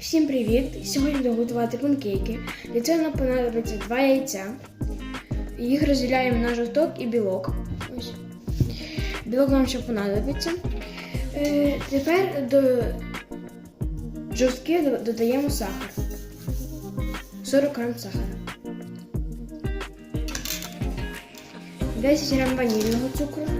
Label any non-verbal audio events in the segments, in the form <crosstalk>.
Всім привіт! Сьогодні буду готувати панкейки. Для цього нам понадобиться два яйця. Їх розділяємо на жовток і білок. Ось. Білок нам ще понадобиться. Е, тепер до жовтки додаємо сахар. 40 грам сахара. 10 грам ванільного цукру.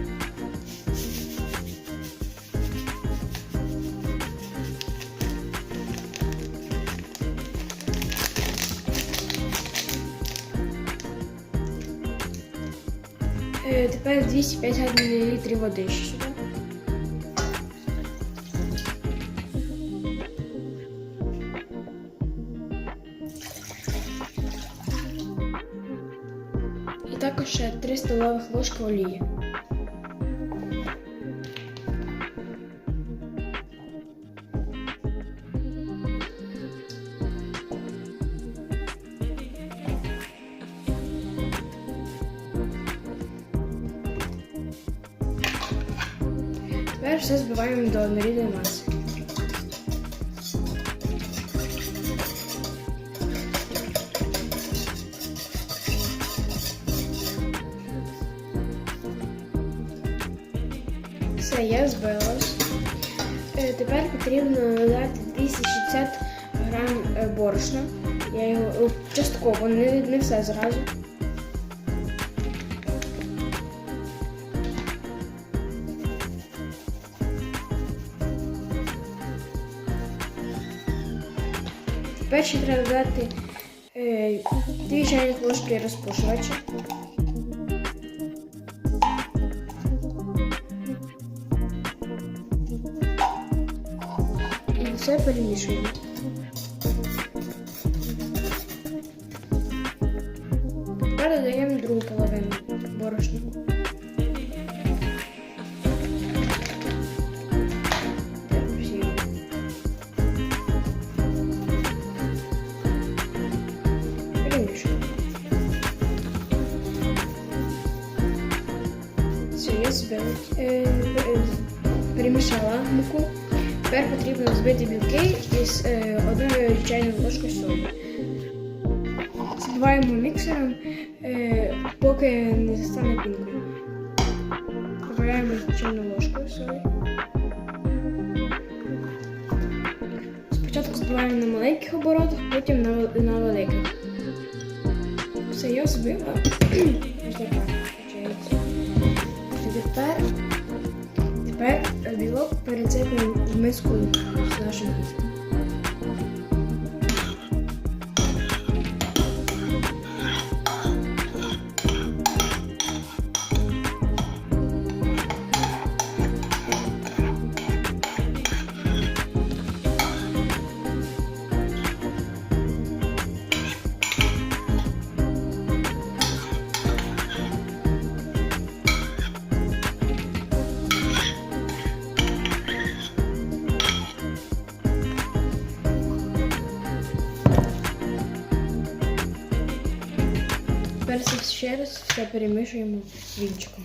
Тепер 250 мл води сюди. І також ще 3 столових ложки олії. Все збиваємо до однорідної маси. Все, я збилась. Е, Тепер потрібно додати 260 грам е, борошна. Я його частково, не, не все зразу. Ще треба додати е, 2 чайних ложки розпушувача. І все перемішуємо. Тепер додаємо другу половину борошна. Перемішуємо. Все, я збила. Е, е, перемішала муку. Тепер потрібно збити білки із е, одною чайною ложкою солі. Збиваємо міксером, поки не стане пінкою. Додаємо чайну ложку солі. Спочатку на маленьких оборотах, потім на, на великих. Все, я збила. <clears throat> Тепер Тепер білок перецепимо в миску з нашим це ще раз все перемішуємо вінчиком.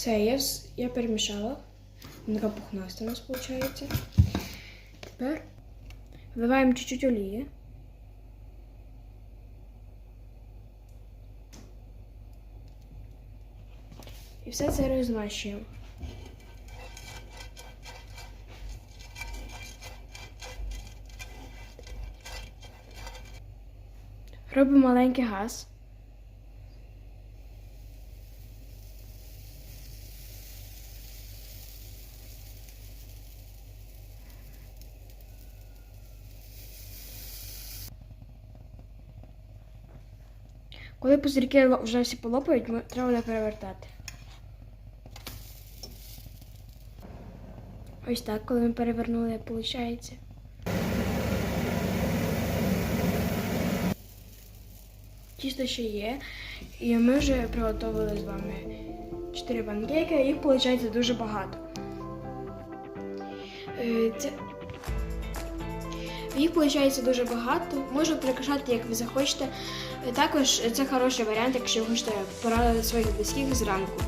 Все, я, я перемішала. Вона така пухнаста у нас виходить. Тепер вливаємо чуть-чуть олії. І все це розмащуємо. Робимо маленький газ. Коли пузирки вже всі полопають, треба не перевертати. Ось так, коли ми перевернули, виходить. Тісто ще є. І ми вже приготували з вами 4 панкейки, їх виходить дуже багато. Е, це їх виходить дуже багато. Можна прикрашати, як ви захочете. Е, Також це хороший варіант, якщо ви хочете порадити своїх близьких зранку.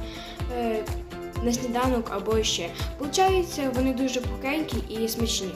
Е, На сніданок або ще. Получається, вони дуже пухенькі і смачні.